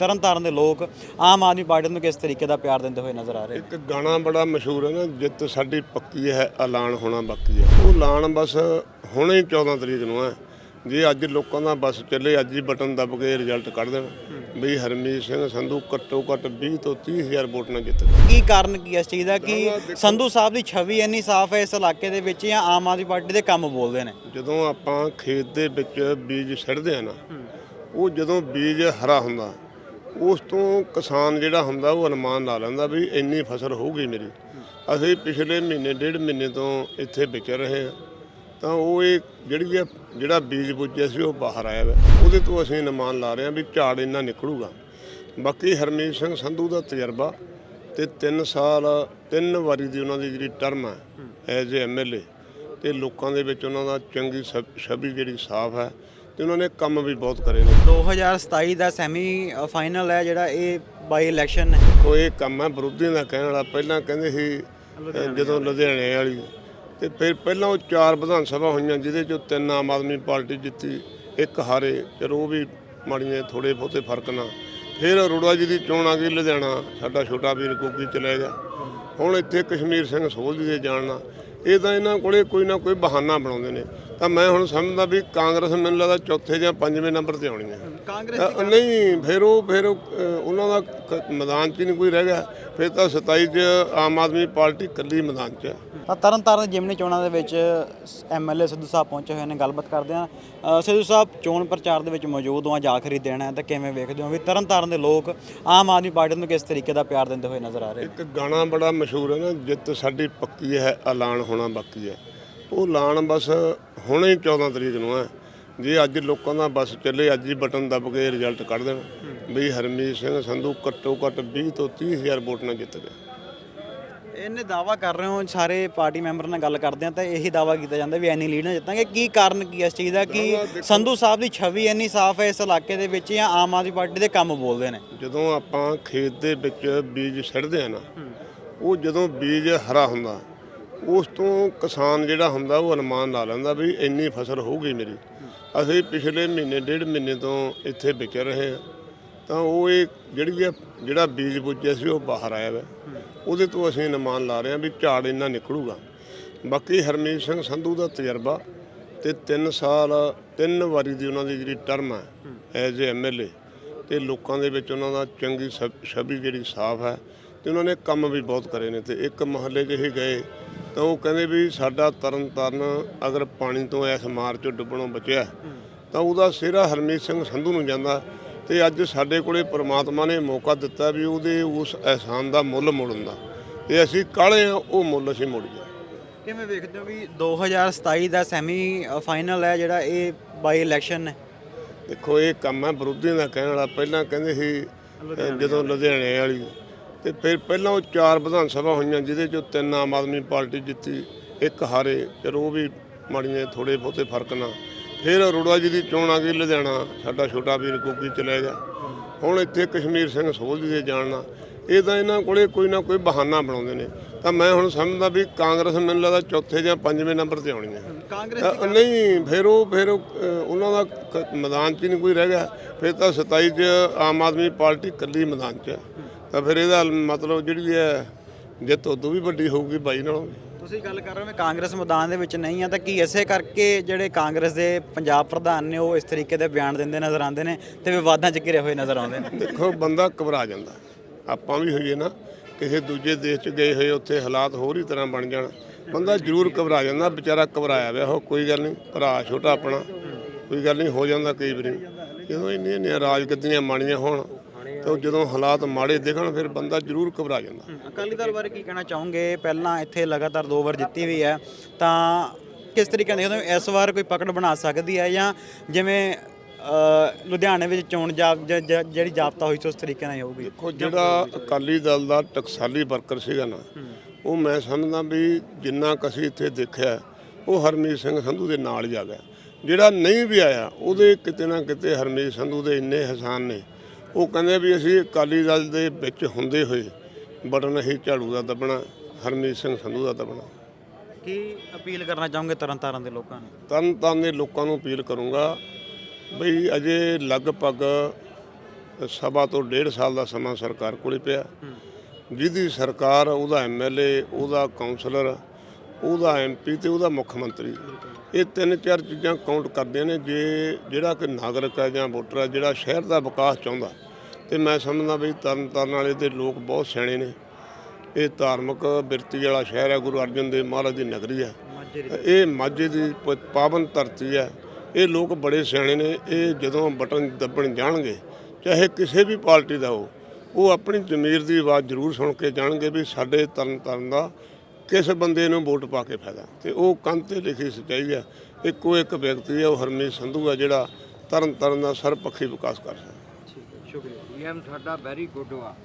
ਤਰਨਤਾਰਨ ਦੇ ਲੋਕ ਆਮ ਆਦਮੀ ਪਾਰਟੀ ਨੂੰ ਕਿਸ ਤਰੀਕੇ ਦਾ ਪਿਆਰ ਦਿੰਦੇ ਹੋਏ ਨਜ਼ਰ ਆ ਰਹੇ ਇੱਕ ਗਾਣਾ ਬੜਾ ਮਸ਼ਹੂਰ ਹੈ ਨਾ ਜਿੱਤ ਸਾਡੀ ਪੱਕੀ ਹੈ ਐਲਾਨ ਹੋਣਾ ਬਾਕੀ ਹੈ। ਉਹ ਐਲਾਨ ਬਸ ਹੁਣੇ ਹੀ 14 ਤਰੀਕ ਨੂੰ ਹੈ। ਜੇ ਅੱਜ ਲੋਕਾਂ ਦਾ ਬਸ ਚੱਲੇ ਅੱਜ ਹੀ ਬਟਨ ਦੱਬ ਕੇ ਰਿਜ਼ਲਟ ਕੱਢ ਦੇਣ। ਬਈ ਹਰਮੀਤ ਸਿੰਘ ਸੰਧੂ ਘੱਟੋ ਘੱਟ 20 ਤੋਂ 30 ਹਜ਼ਾਰ ਵੋਟ ਨਾਲ ਜਿੱਤ ਕੀ ਕਾਰਨ ਕੀ ਇਸ ਚੀਜ਼ ਦਾ? ਕਿ ਸੰਧੂ ਸਾਹਿਬ ਦੀ ਛਵੀ ਇੰਨੀ ਸਾਫ਼ ਹੈ ਇਸ ਇਲਾਕੇ ਦੇ ਵਿੱਚ ਜਾਂ ਆਮ ਆਦਮੀ ਪਾਰਟੀ ਦੇ ਕੰਮ ਬੋਲਦੇ ਨੇ? ਜਦੋਂ ਆਪਾਂ ਖੇਤ ਦੇ ਵਿੱਚ ਬੀਜ ਸਿੱਟਦੇ ਆ ਨਾ ਉਹ ਜਦੋਂ ਬੀਜ ਹਰਾ ਹੁੰਦਾ ਉਸ ਤੋਂ ਕਿਸਾਨ ਜਿਹੜਾ ਹੁੰਦਾ ਉਹ ਅਨੁਮਾਨ ਲਾ ਲੈਂਦਾ ਵੀ ਇੰਨੀ ਫਸਲ ਹੋਊਗੀ ਮੇਰੀ। ਅਸੀਂ ਪਿਛਲੇ ਮਹੀਨੇ, ਡੇਢ ਮਹੀਨੇ ਤੋਂ ਇੱਥੇ ਵਿਚਰ ਰਹੇ ਹਾਂ। ਤਾਂ ਉਹ ਇਹ ਜਿਹੜੀ ਹੈ ਜਿਹੜਾ ਬੀਜ ਬੁੱਝਿਆ ਸੀ ਉਹ ਬਾਹਰ ਆਇਆ ਵਾ। ਉਹਦੇ ਤੋਂ ਅਸੀਂ ਅਨੁਮਾਨ ਲਾ ਰਹੇ ਹਾਂ ਵੀ ਝਾੜ ਇੰਨਾ ਨਿਕਲੂਗਾ। ਬਾਕੀ ਹਰਮੀਤ ਸਿੰਘ ਸੰਧੂ ਦਾ ਤਜਰਬਾ ਤੇ 3 ਸਾਲ, ਤਿੰਨ ਵਾਰੀ ਦੀ ਉਹਨਾਂ ਦੀ ਜਿਹੜੀ ਟਰਮ ਹੈ, ਐਜ਼ ਏ ਐਮਐਲਏ ਤੇ ਲੋਕਾਂ ਦੇ ਵਿੱਚ ਉਹਨਾਂ ਦਾ ਚੰਗੀ ਛਬ- ਛਵੀ ਜਿਹੜੀ ਸਾਫ਼ ਹੈ ਤੇ ਉਹਨਾਂ ਨੇ ਕੰਮ ਵੀ ਬਹੁਤ ਕਰੇ ਨੇ। 2027 ਦਾ ਸੈਮੀ ਫਾਈਨਲ ਹੈ ਜਿਹੜਾ ਇਹ ਬਾਈ ਇਲੈਕਸ਼ਨ ਹੈ। ਕੋਈ ਕੰਮ ਹੈ ਵਿਰੋਧੀਆਂ ਦਾ ਕਹਿਣ ਵਾਲਾ। ਪਹਿਲਾਂ ਕਹਿੰਦੇ ਸੀ ਜਦੋਂ ਲੁਧਿਆਣੇ ਵਾਲੀ। ਤੇ ਫਿਰ ਪਹਿਲਾਂ ਉਹ ਚਾਰ ਵਿਧਾਨ ਸਭਾ ਹੋਈਆਂ ਜਿਹਦੇ ਚੋਂ ਤਿੰਨ ਆਮ ਆਦਮੀ ਪਾਰਟੀ ਜਿੱਤੀ ਇੱਕ ਹਾਰੇ। ਚਲੋ ਉਹ ਵੀ ਮਾੜੀਆਂ ਥੋੜੇ ਬਹੁਤੇ ਫ਼ਰਕ ਨਾਲ। ਫਿਰ ਅਰੋੜਾ ਜੀ ਦੀ ਚੋਣ ਆ ਗਈ ਲੁਧਿਆਣਾ ਸਾਡਾ ਛੋਟਾ ਵੀਰ ਕੋਕੀ ਚਲੇ ਗਿਆ। ਹੁਣ ਇੱਥੇ ਕਸ਼ਮੀਰ ਸਿੰਘ ਸੋਲ ਜੀ ਦੇ ਜਾਣਨਾ ਇਹ ਤਾਂ ਇਹਨਾਂ ਕੋਲੇ ਕੋਈ ਨਾ ਕੋਈ ਬਹਾਨਾ ਬਣਾਉਂਦੇ ਨੇ। ਤਾਂ ਮੈਂ ਹੁਣ ਸਮਝਦਾ ਵੀ ਕਾਂਗਰਸ ਮੈਨੂੰ ਲੱਗਦਾ ਚੌਥੇ ਜਾਂ ਪੰਜਵੇਂ ਨੰਬਰ ਤੇ ਆਉਣੀ ਹੈ। ਕਾਂਗਰਸ ਅ, ਨਹੀਂ ਫਿਰ ਉਹ ਫਿਰ ਉਹ, ਅ, ਉਹਨਾਂ ਦਾ ਕ- ਮੈਦਾਨ 'ਚ ਹੀ ਨਹੀਂ ਕੋਈ ਰਹਿ ਗਿਆ। ਫਿਰ ਤਾਂ 27 'ਚ ਆਮ ਆਦਮੀ ਪਾਰਟੀ ਇਕੱਲੀ ਮੈਦਾਨ 'ਚ ਹੈ। ਤਾਂ ਤਰਨਤਾਰਨ ਜਿਮਨੀ ਚੋਣਾਂ ਦੇ ਵਿੱਚ ਐਮਐਲਏ ਸਿੱਧੂ ਸਾਹਿਬ ਪਹੁੰਚੇ ਹੋਏ ਨੇ ਗੱਲਬਾਤ ਕਰਦੇ ਆ ਸਿੱਧੂ ਸਾਹਿਬ ਚੋਣ ਪ੍ਰਚਾਰ ਦੇ ਵਿੱਚ ਮੌਜੂਦ ਹੋ ਅੱਜ ਆਖਰੀ ਦਿਨ ਹੈ ਤਾਂ ਕਿਵੇਂ ਵੇਖਦੇ ਹੋ ਵੀ ਤਰਨਤਾਰਨ ਦੇ ਲੋਕ ਆਮ ਆਦਮੀ ਪਾਰਟੀ ਨੂੰ ਕਿਸ ਤਰੀਕੇ ਦਾ ਪਿਆਰ ਦਿੰਦੇ ਹੋਏ ਨਜ਼ਰ ਆ ਰਹੇ ਇੱਕ ਗਾਣਾ ਬੜਾ ਮਸ਼ਹੂਰ ਹੈ ਨਾ ਜਿੱਤ ਸਾਡੀ ਪੱਕੀ ਹੈ ਐਲਾਨ ਹੋਣਾ ਬਾਕੀ ਹੈ। ਉਹ ਐਲਾਨ ਬਸ ਹੁਣੇ ਹੀ 14 ਤਰੀਕ ਨੂੰ ਹੈ। ਜੇ ਅੱਜ ਲੋਕਾਂ ਦਾ ਬਸ ਚੱਲੇ ਅੱਜ ਹੀ ਬਟਨ ਦੱਬ ਕੇ ਰਿਜ਼ਲਟ ਕੱਢ ਦੇਣ। ਬਈ ਹਰਮੀਤ ਸਿੰਘ ਸੰਧੂ ਘੱਟੋ ਘੱਟ 20 ਤੋਂ 30 ਹਜ਼ਾਰ ਵੋਟ ਨਾਲ ਜਿੱਤ ਗਿਆ ਇਹਨੇ ਦਾਵਾ ਕਰ ਰਹੇ ਹੋ ਸਾਰੇ ਪਾਰਟੀ ਮੈਂਬਰ ਨਾਲ ਗੱਲ ਕਰਦੇ ਆ ਤਾਂ ਇਹੀ ਦਾਵਾ ਕੀਤਾ ਜਾਂਦਾ ਵੀ ਐਨੀ ਲੀਡ ਨਾਲ ਜਿੱਤਾਂਗੇ। ਕੀ ਕਾਰਨ ਕੀ ਇਸ ਚੀਜ਼ ਦਾ? ਕਿ ਸੰਧੂ ਸਾਹਿਬ ਦੀ ਛਵੀ ਇੰਨੀ ਸਾਫ਼ ਹੈ ਇਸ ਇਲਾਕੇ ਦੇ ਵਿੱਚ ਜਾਂ ਆਮ ਆਦਮੀ ਪਾਰਟੀ ਦੇ ਕੰਮ ਬੋਲਦੇ ਨੇ? ਜਦੋਂ ਆਪਾਂ ਖੇਤ ਦੇ ਵਿੱਚ ਬੀਜ ਸਿੱਟਦੇ ਆ ਨਾ ਉਹ ਜਦੋਂ ਬੀਜ ਹਰਾ ਹੁੰਦਾ ਉਸ ਤੋਂ ਕਿਸਾਨ ਜਿਹੜਾ ਹੁੰਦਾ ਉਹ ਅਨੁਮਾਨ ਲਾ ਲੈਂਦਾ ਵੀ ਇੰਨੀ ਫਸਲ ਹੋਊਗੀ ਮੇਰੀ। ਅਸੀਂ ਪਿਛਲੇ ਮਹੀਨੇ, ਡੇਢ ਮਹੀਨੇ ਤੋਂ ਇੱਥੇ ਵਿਚਰ ਰਹੇ ਹਾਂ। ਤਾਂ ਉਹ ਇਹ ਜਿਹੜੀ ਹੈ ਜਿਹੜਾ ਬੀਜ ਬੁੱਝਿਆ ਸੀ ਉਹ ਬਾਹਰ ਆਇਆ ਵਾ। ਉਹਦੇ ਤੋਂ ਅਸੀਂ ਅਨੁਮਾਨ ਲਾ ਰਹੇ ਹਾਂ ਵੀ ਝਾੜ ਇੰਨਾ ਨਿਕਲੂਗਾ। ਬਾਕੀ ਹਰਮੀਤ ਸਿੰਘ ਸੰਧੂ ਦਾ ਤਜਰਬਾ ਤੇ 3 ਸਾਲ, ਤਿੰਨ ਵਾਰੀ ਦੀ ਉਹਨਾਂ ਦੀ ਜਿਹੜੀ ਟਰਮ ਹੈ, ਐਜ਼ ਏ ਐਮਐਲਏ ਤੇ ਲੋਕਾਂ ਦੇ ਵਿੱਚ ਉਹਨਾਂ ਦਾ ਚੰਗੀ ਛਬ- ਛਵੀ ਜਿਹੜੀ ਸਾਫ਼ ਹੈ, ਤੇ ਉਹਨਾਂ ਨੇ ਕੰਮ ਵੀ ਬਹੁਤ ਕਰੇ ਨੇ ਤੇ ਇੱਕ ਮਹੱਲੇ 'ਚ ਹੀ ਗਏ। ਤਾਂ ਉਹ ਕਹਿੰਦੇ ਵੀ ਸਾਡਾ ਤਰਨ ਤਾਰਨ ਅਗਰ ਪਾਣੀ ਤੋਂ ਇਸ ਮਾਰ 'ਚੋਂ ਡੁੱਬਣੋਂ ਬਚਿਆ ਤਾਂ ਉਹਦਾ ਸਿਹਰਾ ਹਰਮੀਤ ਸਿੰਘ ਸੰਧੂ ਨੂੰ ਜਾਂਦਾ। ਤੇ ਅੱਜ ਸਾਡੇ ਕੋਲੇ ਪ੍ਰਮਾਤਮਾ ਨੇ ਮੌਕਾ ਦਿੱਤਾ ਵੀ ਉਹਦੇ ਉਸ ਅਹਿਸਾਨ ਦਾ ਮੁੱਲ ਮੋੜਨ ਦਾ। ਤੇ ਅਸੀਂ ਕਾਲੇ ਆ ਉਹ ਮੁੱਲ ਅਸੀਂ ਮੋੜ ਗਏ। ਕਿਵੇਂ ਵੇਖਦੇ ਹੋ ਵੀ 2027 ਦਾ ਸੈਮੀ ਫਾਈਨਲ ਹੈ ਜਿਹੜਾ ਇਹ ਬਾਈ ਇਲੈਕਸ਼ਨ ਹੈ? ਦੇਖੋ ਇਹ ਕੰਮ ਹੈ ਵਿਰੋਧੀਆਂ ਦਾ ਕਹਿਣ ਵਾਲਾ ਪਹਿਲਾਂ ਕਹਿੰਦੇ ਸੀ ਜਦੋਂ ਲੁਧਿਆਣੇ ਵਾਲੀ ਤੇ ਫਿਰ ਪਹਿਲਾਂ ਉਹ ਚਾਰ ਵਿਧਾਨ ਸਭਾ ਹੋਈਆਂ ਜਿਹਦੇ ਚੋਂ ਤਿੰਨ ਆਮ ਆਦਮੀ ਪਾਰਟੀ ਜਿੱਤੀ ਇੱਕ ਹਾਰੇ ਚਲੋ ਉਹ ਵੀ ਮਾੜੀਆਂ ਥੋੜੇ ਬਹੁਤੇ ਫ਼ਰਕ ਨਾਲ। ਫਿਰ ਅਰੋੜਾ ਜੀ ਦੀ ਚੋਣ ਆ ਗਈ ਲੁਧਿਆਣਾ ਸਾਡਾ ਛੋਟਾ ਵੀਰ ਕੋਕੀ ਚਲੇ ਗਿਆ। ਹੁਣ ਇੱਥੇ ਕਸ਼ਮੀਰ ਸਿੰਘ ਜੀ ਦੇ ਜਾਣਨਾ ਇਹ ਤਾਂ ਇਹਨਾਂ ਕੋਲੇ ਕੋਈ ਨਾ ਕੋਈ ਬਹਾਨਾ ਬਣਾਉਂਦੇ ਨੇ। ਤਾਂ ਮੈਂ ਹੁਣ ਸਮਝਦਾ ਵੀ ਕਾਂਗਰਸ ਮੈਨੂੰ ਲੱਗਦਾ ਚੌਥੇ ਜਾਂ ਪੰਜਵੇਂ ਨੰਬਰ ਤੇ ਆਉਣੀ ਹੈ। ਕਾਂਗਰਸ ਨਹੀਂ ਫਿਰ ਉਹ ਫਿਰ ਉਹਨਾਂ ਦਾ ਮੈਦਾਨ 'ਚ ਨਹੀਂ ਕੋਈ ਰਹਿ ਗਿਆ। ਫਿਰ ਤਾਂ 27 'ਚ ਆਮ ਆਦਮੀ ਪਾਰਟੀ ਇਕੱਲੀ ਮੈਦਾਨ 'ਚ ਹੈ। ਤਾਂ ਫਿਰ ਇਹਦਾ ਮਤਲਬ ਜਿਹੜੀ ਹੈ ਜਿੱਤ ਉਦੋਂ ਵੀ ਵੱਡੀ ਹੋਊਗੀ ਬਾਈ ਨਾਲੋਂ ਤੁਸੀਂ ਗੱਲ ਕਰ ਰਹੇ ਹੋ ਕਾਂਗਰਸ ਮੈਦਾਨ ਦੇ ਵਿੱਚ ਨਹੀਂ ਆ ਤਾਂ ਕੀ ਇਸੇ ਕਰਕੇ ਜਿਹੜੇ ਕਾਂਗਰਸ ਦੇ ਪੰਜਾਬ ਪ੍ਰਧਾਨ ਨੇ ਉਹ ਇਸ ਤਰੀਕੇ ਦੇ ਬਿਆਨ ਦਿੰਦੇ ਨਜ਼ਰ ਆਉਂਦੇ ਨੇ ਤੇ ਵਿਵਾਦਾਂ 'ਚ ਘਿਰੇ ਹੋਏ ਨਜ਼ਰ ਆਉਂਦੇ ਨੇ? ਦੇਖੋ ਬੰਦਾ ਘਬਰਾ ਜਾਂਦਾ। ਆਪਾਂ ਵੀ ਹੋਈਏ ਨਾ ਕਿਸੇ ਦੂਜੇ ਦੇਸ਼ 'ਚ ਗਏ ਹੋਏ ਉੱਥੇ ਹਾਲਾਤ ਹੋਰ ਹੀ ਤਰ੍ਹਾਂ ਬਣ ਜਾਣ। ਬੰਦਾ ਜ਼ਰੂਰ ਘਬਰਾ ਜਾਂਦਾ ਵਿਚਾਰਾ ਘਬਰਾਇਆ ਹੋਇਆ ਉਹ ਕੋਈ ਗੱਲ ਨਹੀਂ ਭਰਾ ਛੋਟਾ ਆਪਣਾ ਕੋਈ ਗੱਲ ਨਹੀਂ ਹੋ ਜਾਂਦਾ ਕਈ ਵਾਰੀ। ਜਦੋਂ ਇੰਨੀਆਂ ਇੰਨੀਆਂ ਰਾਜਗੱਦੀਆਂ ਮਾੜੀਆਂ ਹੋਣ ਤੇ ਉਹ ਜਦੋਂ ਹਾਲਾਤ ਮਾੜੇ ਦਿਖਣ ਫਿਰ ਬੰਦਾ ਜ਼ਰੂਰ ਘਬਰਾ ਜਾਂਦਾ। ਅਕਾਲੀ ਦਲ ਬਾਰੇ ਕੀ ਕਹਿਣਾ ਚਾਹੋਗੇ? ਪਹਿਲਾਂ ਇੱਥੇ ਲਗਾਤਾਰ ਦੋ ਵਾਰ ਜਿੱਤੀ ਵੀ ਹੈ ਤਾਂ ਕਿਸ ਤਰੀਕੇ ਨਾਲ ਦੇਖਦੇ ਹੋ? ਇਸ ਵਾਰ ਕੋਈ ਪਕੜ ਬਣਾ ਸਕਦੀ ਹੈ ਜਾਂ ਜਿਵੇਂ ਅ, ਲੁਧਿਆਣੇ ਵਿੱਚ ਚੋਣ ਜਾਬ ਜ- ਜ- ਜਿਹੜੀ ਜਾਬਤਾ ਹੋਈ ਸੀ ਉਸ ਤਰੀਕੇ ਨਾਲ ਹੀ ਹੋਊਗੀ? ਦੇਖੋ ਜਿਹੜਾ ਅਕਾਲੀ ਦਲ ਦਾ ਟਕਸਾਲੀ ਵਰਕਰ ਸੀਗਾ ਨਾ ਉਹ ਮੈਂ ਸਮਝਦਾ ਵੀ ਜਿੰਨਾ ਕੁ ਅਸੀਂ ਇੱਥੇ ਦੇਖਿਆ ਉਹ ਹਰਮੀਤ ਸਿੰਘ ਸੰਧੂ ਦੇ ਨਾਲ ਹੀ ਆ ਗਿਆ। ਜਿਹੜਾ ਨਹੀਂ ਵੀ ਆਇਆ ਉਹਦੇ ਕਿਤੇ ਨਾ ਕਿਤੇ ਹਰਮੀਤ ਸੰਧੂ ਦੇ ਇੰਨੇ ਹਸਾਨ ਨੇ ਉਹ ਕਹਿੰਦੇ ਵੀ ਅਸੀਂ ਅਕਾਲੀ ਦਲ ਦੇ ਵਿੱਚ ਹੁੰਦੇ ਹੋਏ ਬਟਨ ਅਸੀਂ ਝਾੜੂ ਦਾ ਦੱਬਣਾ ਹਰਮੀਤ ਸਿੰਘ ਸੰਧੂ ਦਾ ਦੱਬਣਾ। ਕੀ ਅਪੀਲ ਕਰਨਾ ਚਾਹੋਗੇ ਤਰਨਤਾਰਨ ਦੇ ਲੋਕਾਂ ਨੂੰ? ਤਰਨ ਤਾਰਨ ਦੇ ਲੋਕਾਂ ਨੂੰ ਅਪੀਲ ਕਰੂੰਗਾ ਬਈ ਅਜੇ ਲਗਭਗ ਸਭਾ ਤੋਂ ਡੇਢ ਸਾਲ ਦਾ ਸਮਾਂ ਸਰਕਾਰ ਕੋਲੇ ਪਿਆ। ਜਿਹਦੀ ਸਰਕਾਰ ਉਹਦਾ ਐਮਐਲਏ ਉਹਦਾ ਕਾਉਂਸਲਰ ਉਹਦਾ ਐਮਪੀ ਤੇ ਉਹਦਾ ਮੁੱਖ ਮੰਤਰੀ। ਇਹ ਤਿੰਨ ਚਾਰ ਚੀਜ਼ਾਂ ਕਾਊਂਟ ਕਰਦੇ ਨੇ ਜੇ ਜਿਹੜਾ ਕਿ ਨਾਗਰਿਕ ਹੈ ਜਾਂ ਵੋਟਰ ਹੈ ਜਿਹੜਾ ਸ਼ਹਿਰ ਦਾ ਵਿਕਾਸ ਚਾਹੁੰਦਾ ਤੇ ਮੈਂ ਸਮਝਦਾ ਵੀ ਤਰਨ ਤਾਰਨ ਵਾਲੇ ਦੇ ਲੋਕ ਬਹੁਤ ਸਿਆਣੇ ਨੇ। ਇਹ ਧਾਰਮਿਕ ਬਿਰਤੀ ਵਾਲਾ ਸ਼ਹਿਰ ਹੈ ਗੁਰੂ ਅਰਜਨ ਦੇਵ ਮਹਾਰਾਜ ਦੀ ਨਗਰੀ ਹੈ। ਇਹ ਮਾਝੇ ਦੀ ਪ- ਪਾਵਨ ਧਰਤੀ ਹੈ। ਇਹ ਲੋਕ ਬੜੇ ਸਿਆਣੇ ਨੇ। ਇਹ ਜਦੋਂ ਬਟਨ ਦੱਬਣ ਜਾਣਗੇ ਚਾਹੇ ਕਿਸੇ ਵੀ ਪਾਰਟੀ ਦਾ ਹੋ ਉਹ ਆਪਣੀ ਜ਼ਮੀਰ ਦੀ ਆਵਾਜ਼ ਜ਼ਰੂਰ ਸੁਣ ਕੇ ਜਾਣਗੇ ਵੀ ਸਾਡੇ ਤਰਨ ਤਾਰਨ ਦਾ ਕਿਸ ਬੰਦੇ ਨੂੰ ਵੋਟ ਪਾ ਕੇ ਫਾਇਦਾ। ਤੇ ਉਹ ਕੰਨ ਤੇ ਲਿਖੀ ਸੱਚਾਈ ਹੈ। ਇੱਕੋ ਇੱਕ ਵਿਅਕਤੀ ਹੈ ਉਹ ਹਰਮੀਤ ਸੰਧੂ ਹੈ ਜਿਹੜਾ ਤਰਨ ਤਾਰਨ ਦਾ ਸਰਬਪੱਖੀ ਵਿਕਾਸ ਕਰ ਸਕਦਾ। ਪੀਐਮ ਸਾਡਾ ਵੈਰੀ ਗੁੱਡ ਵਾ